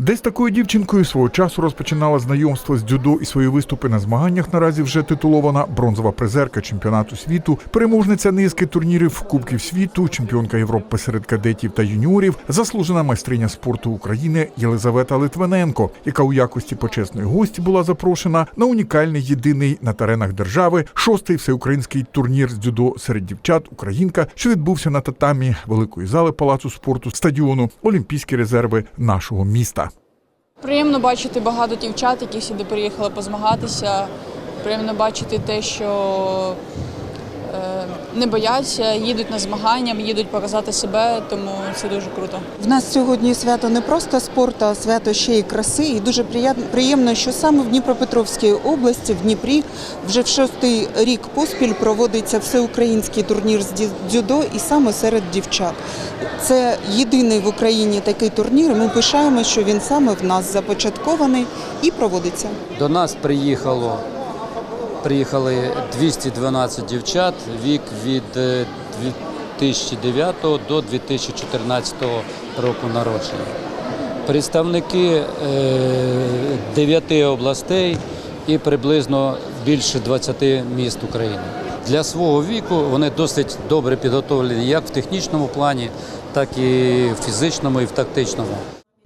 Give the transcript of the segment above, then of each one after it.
Десь такою дівчинкою свого часу розпочинала знайомство з дзюдо і свої виступи на змаганнях. Наразі вже титулована бронзова призерка чемпіонату світу, переможниця низки турнірів Кубків світу, чемпіонка Європи серед кадетів та юніорів, заслужена майстриня спорту України Єлизавета Литвиненко, яка у якості почесної гості була запрошена на унікальний єдиний на теренах держави шостий всеукраїнський турнір з дзюдо серед дівчат Українка, що відбувся на татамі великої зали палацу спорту стадіону Олімпійські резерви нашого міста. Приємно бачити багато дівчат, які сюди приїхали позмагатися. Приємно бачити те, що не бояться, їдуть на змагання, їдуть показати себе, тому це дуже круто. В нас сьогодні свято не просто спорту, а свято ще й краси. І дуже приєм- приємно, що саме в Дніпропетровській області, в Дніпрі, вже в шостий рік поспіль проводиться всеукраїнський турнір з дзюдо і саме серед дівчат. Це єдиний в Україні такий турнір. Ми пишаємо, що він саме в нас започаткований і проводиться. До нас приїхало, приїхали 212 дівчат, вік від е, 2009 до 2014 року народження. Представники 9 областей і приблизно більше 20 міст України. Для свого віку вони досить добре підготовлені як в технічному плані, так і в фізичному і в тактичному.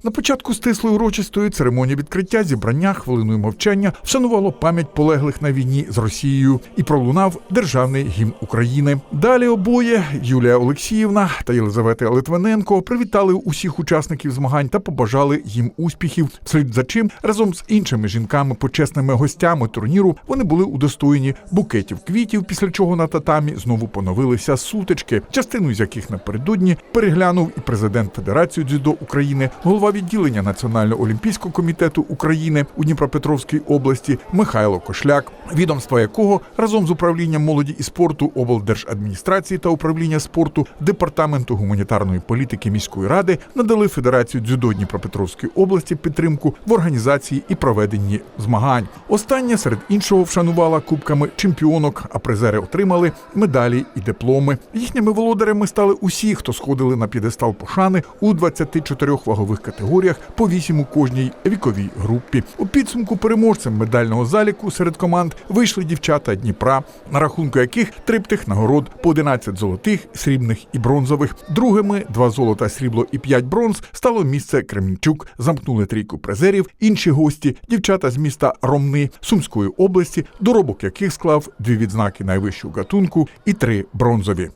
На початку стислої урочистої церемонії відкриття зібрання хвилиною мовчання вшанувало пам'ять полеглих на війні з Росією і пролунав державний гімн України. Далі обоє Юлія Олексіївна та Єлизавета Литвиненко привітали усіх учасників змагань та побажали їм успіхів. Вслід за чим разом з іншими жінками, почесними гостями турніру, вони були удостоєні букетів квітів, після чого на татамі знову поновилися сутички, частину з яких напередодні переглянув і президент Федерації дзюдо України, голова відділення Національного олімпійського комітету України у Дніпропетровській області Михайло Кошляк, відомства якого разом з управлінням молоді і спорту облдержадміністрації та управління спорту департаменту гуманітарної політики міської ради надали Федерацію дзюдо Дніпропетровської області підтримку в організації і проведенні змагань. Остання серед іншого вшанувала кубками чемпіонок, а призери отримали медалі і дипломи. Їхніми володарями стали усі, хто сходили на п'єдестал пошани у 24 вагових категоріях по 8 у кожній віковій групі. У підсумку переможцем медального заліку серед команд вийшли дівчата Дніпра, на рахунку яких триптих нагород по 11 золотих, срібних і бронзових. Другими два золота, срібло і п'ять бронз стало місце Кремінчук. Замкнули трійку призерів. Інші гості дівчата з міста Ромни Сумської області, доробок яких склав дві відзнаки найвищого гатунку і три бронзові.